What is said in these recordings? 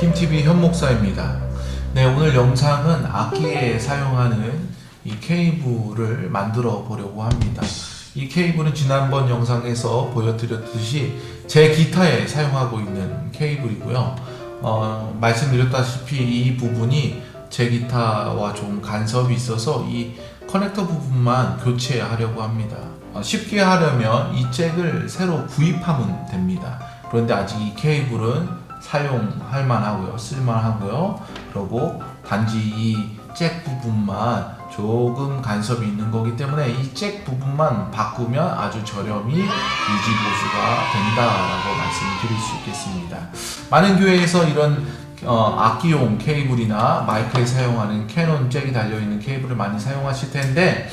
김TV 현목사입니다. 네, 오늘 영상은 악기에 사용하는 이 케이블을 만들어 보려고 합니다. 이 케이블은 지난번 영상에서 보여드렸듯이 제 기타에 사용하고 있는 케이블이고요. 어, 말씀드렸다시피 이 부분이 제 기타와 좀 간섭이 있어서 이 커넥터 부분만 교체하려고 합니다. 어, 쉽게 하려면 이 잭을 새로 구입하면 됩니다. 그런데 아직 이 케이블은 사용할 만하고요. 쓸만하고요. 그리고 단지 이 잭 부분만 조금 간섭이 있는 거기 때문에 이 잭 부분만 바꾸면 아주 저렴이 유지 보수가 된다라고 말씀을 드릴 수 있겠습니다. 많은 교회에서 이런 어, 악기용 케이블이나 마이크에 사용하는 캐논 잭이 달려있는 케이블을 많이 사용하실 텐데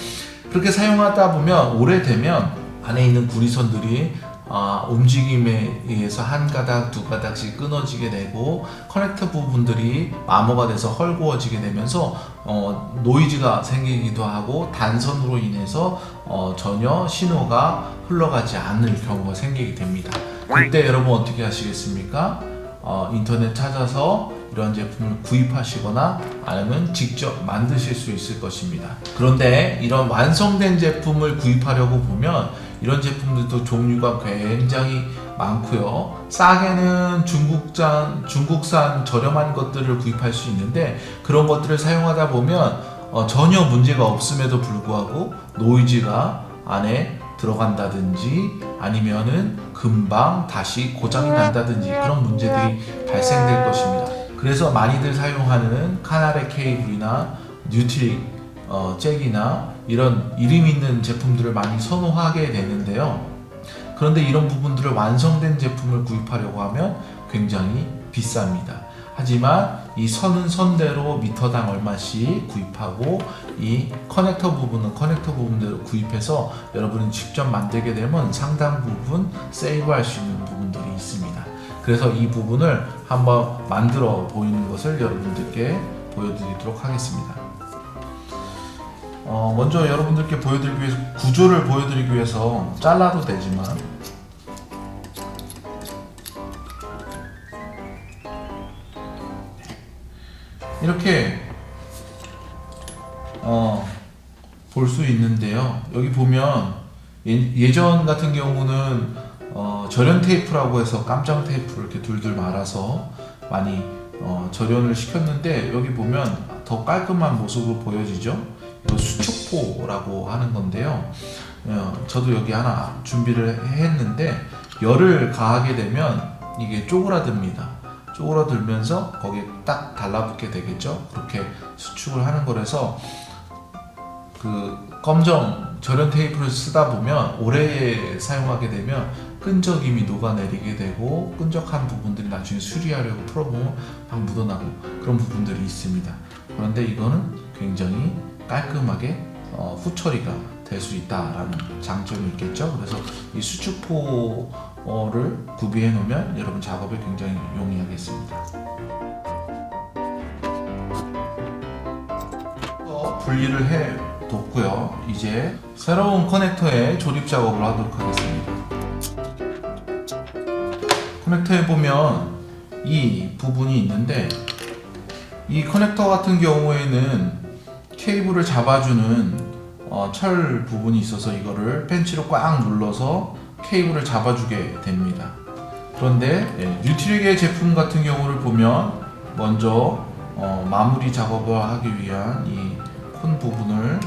그렇게 사용하다 보면 오래되면 안에 있는 구리선들이 아, 움직임에 의해서 한 가닥 두 가닥씩 끊어지게 되고 커넥터 부분들이 마모가 돼서 헐거워지게 되면서 어, 노이즈가 생기기도 하고 단선으로 인해서 어, 전혀 신호가 흘러가지 않을 경우가 생기게 됩니다. 그때 여러분 어떻게 하시겠습니까? 어, 인터넷 찾아서 이런 제품을 구입하시거나 아니면 직접 만드실 수 있을 것입니다. 그런데 이런 완성된 제품을 구입하려고 보면 이런 제품들도 종류가 굉장히 많고요. 싸게는 중국산, 중국산 저렴한 것들을 구입할 수 있는데 그런 것들을 사용하다 보면 어, 전혀 문제가 없음에도 불구하고 노이즈가 안에 들어간다든지 아니면은 금방 다시 고장이 난다든지 그런 문제들이 발생될 것입니다. 그래서 많이들 사용하는 카나레 케이블이나 뉴트릭 어, 잭이나 이런 이름 있는 제품들을 많이 선호하게 되는데요. 그런데 이런 부분들을 완성된 제품을 구입하려고 하면 굉장히 비쌉니다. 하지만 이 선은 선대로 미터당 얼마씩 구입하고 이 커넥터 부분은 커넥터 부분대로 구입해서 여러분이 직접 만들게 되면 상당 부분 세이브할 수 있는 부분들이 있습니다. 그래서 이 부분을 한번 만들어 보이는 것을 여러분들께 보여드리도록 하겠습니다. 어, 먼저 여러분들께 보여드리기 위해서 구조를 보여드리기 위해서 잘라도 되지만 이렇게 어, 볼 수 있는데요. 여기 보면 예, 전 같은 경우는 어, 절연 테이프라고 해서 깜장 테이프를 이렇게 둘둘 말아서 많이 어, 절연을 시켰는데 여기 보면 더 깔끔한 모습으로 보여지죠. 수축포라고 하는 건데요. 어, 저도 여기 하나 준비를 했는데 열을 가하게 되면 이게 쪼그라듭니다. 쪼그라들면서 거기에 딱 달라붙게 되겠죠. 그렇게 수축을 하는 거라서 그 검정 절연 테이프를 쓰다 보면 오래 사용하게 되면 끈적임이 녹아내리게 되고 끈적한 부분들이 나중에 수리하려고 풀어보면 막 묻어나고 그런 부분들이 있습니다. 그런데 이거는 굉장히 깔끔하게 어, 후처리가 될 수 있다라는 장점이 있겠죠. 그래서 이 수축포를 구비해 놓으면 여러분 작업에 굉장히 용이하겠습니다. 어, 분리를 해 뒀고요. 이제 새로운 커넥터에 조립 작업을 하도록 하겠습니다. 커넥터에 보면 이 부분이 있는데 이 커넥터 같은 경우에는 케이블을 잡아주는 어, 철 부분이 있어서 이거를 펜치로 꽉 눌러서 케이블을 잡아주게 됩니다. 그런데 예, 뉴트릭의 제품 같은 경우를 보면 먼저 어, 마무리 작업을 하기 위한 이 콘 부분을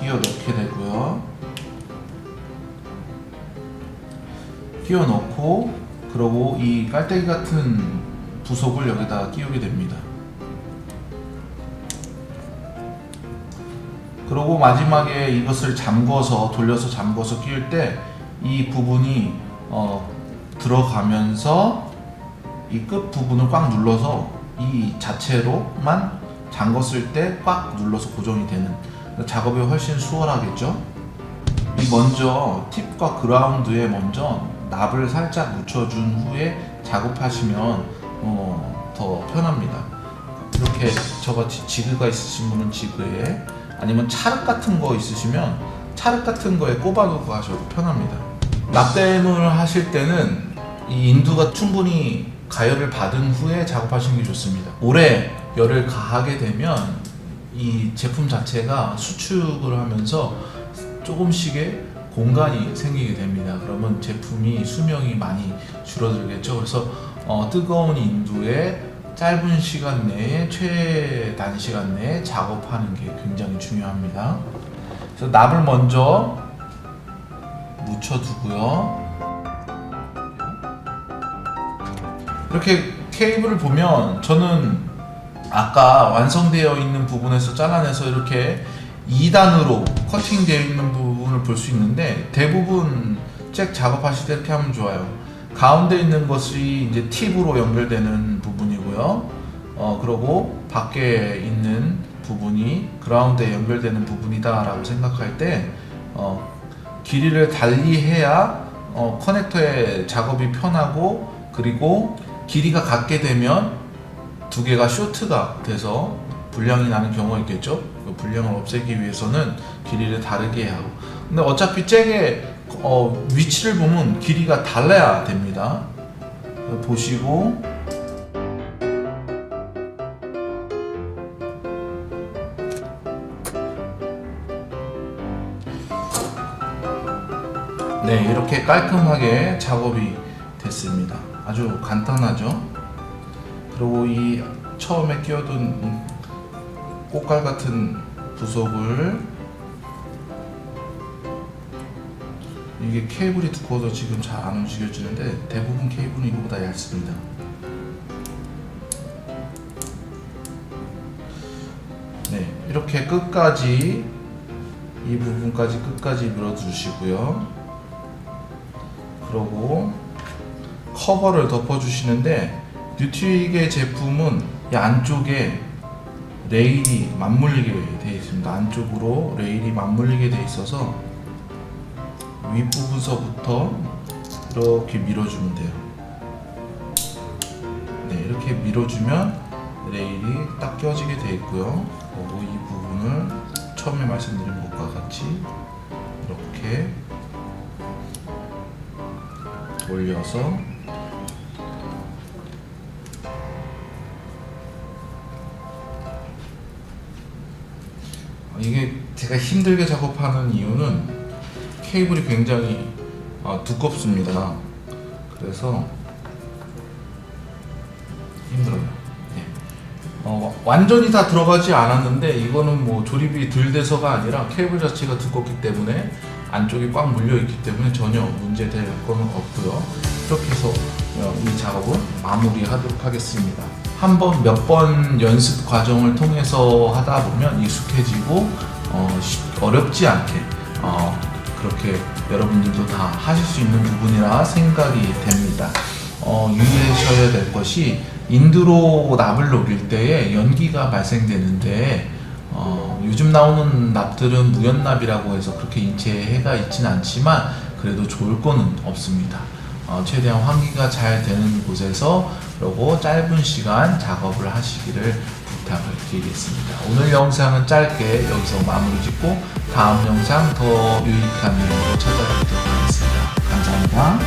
끼워 넣게 되고요. 끼워 넣고 그리고 이 깔때기 같은 부속을 여기다 끼우게 됩니다. 그리고 마지막에 이것을 잠궈서 돌려서 잠궈서 끼울 때 이 부분이 어, 들어가면서 이 끝 부분을 꽉 눌러서 이 자체로만 잠궜을 때 꽉 눌러서 고정이 되는 작업이 훨씬 수월하겠죠. 이 먼저 팁과 그라운드에 먼저 납을 살짝 묻혀준 후에 작업하시면 어, 더 편합니다. 이렇게 저같이 지그가 있으신 분은 지그에 아니면 찰흙 같은 거 있으시면 찰흙 같은 거에 꼽아두고 하셔도 편합니다. 납땜을 하실 때는 이 인두가 충분히 가열을 받은 후에 작업하시는 게 좋습니다. 오래 열을 가하게 되면 이 제품 자체가 수축을 하면서 조금씩의 공간이 생기게 됩니다. 그러면 제품이 수명이 많이 줄어들겠죠. 그래서 어, 뜨거운 인두에 짧은 시간 내에 최단 시간 내에 작업하는 게 굉장히 중요합니다. 그래서 납을 먼저 묻혀두고요. 이렇게 케이블을 보면 저는 아까 완성되어 있는 부분에서 잘라내서 이렇게 2단으로 커팅되어 있는 부분을 볼 수 있는데 대부분 잭 작업하실 때 이렇게 하면 좋아요. 가운데 있는 것이 이제 팁으로 연결되는 부분이고요. 어, 그리고 밖에 있는 부분이 그라운드에 연결되는 부분이다라고 생각할 때 어, 길이를 달리 해야 어, 커넥터의 작업이 편하고 그리고 길이가 같게 되면 두 개가 쇼트가 돼서 불량이 나는 경우가 있겠죠. 그 불량을 없애기 위해서는 길이를 다르게 하고. 근데 어차피 잭의 어, 위치를 보면 길이가 달라야 됩니다. 보시고 네 이렇게 깔끔하게 작업이 됐습니다. 아주 간단하죠. 그리고 이 처음에 끼워둔 이 꽃갈 같은 부속을 이게 케이블이 두꺼워서 지금 잘 안 움직여지는데 대부분 케이블은 이거보다 얇습니다. 네, 이렇게 끝까지 이 부분까지 끝까지 밀어주시고요. 그러고 커버를 덮어주시는데 뉴트릭의 제품은 이 안쪽에 레일이 맞물리게 되어 있습니다. 안쪽으로 레일이 맞물리게 되어 있어서 윗부분서부터 이렇게 밀어주면 돼요. 네, 이렇게 밀어주면 레일이 딱 껴지게 되어 있고요. 그리고 이 부분을 처음에 말씀드린 것과 같이 이렇게 돌려서 이게 제가 힘들게 작업하는 이유는 케이블이 굉장히 어, 두껍습니다. 그래서 힘들어요. 네. 어, 완전히 다 들어가지 않았는데 이거는 뭐 조립이 덜 돼서가 아니라 케이블 자체가 두껍기 때문에 안쪽이 꽉 물려 있기 때문에 전혀 문제될 거는 없고요. 이렇게 해서 어, 이 작업을 마무리하도록 하겠습니다. 한 번 몇 번 연습 과정을 통해서 하다 보면 익숙해지고 어, 쉽- 어렵지 않게 어, 그렇게 여러분들도 다 하실 수 있는 부분이라 생각이 됩니다. 어, 유의하셔야 될 것이 인두로 납을 녹일 때에 연기가 발생되는데 어, 요즘 나오는 납들은 무연납이라고 해서 그렇게 인체에 해가 있진 않지만 그래도 좋을 거는 없습니다. 어, 최대한 환기가 잘 되는 곳에서 그리고 짧은 시간 작업을 하시기를 부탁을 드리겠습니다. 오늘 영상은 짧게 여기서 마무리 짓고 다음 영상 더 유익한 내용으로 찾아뵙도록 하겠습니다. 감사합니다.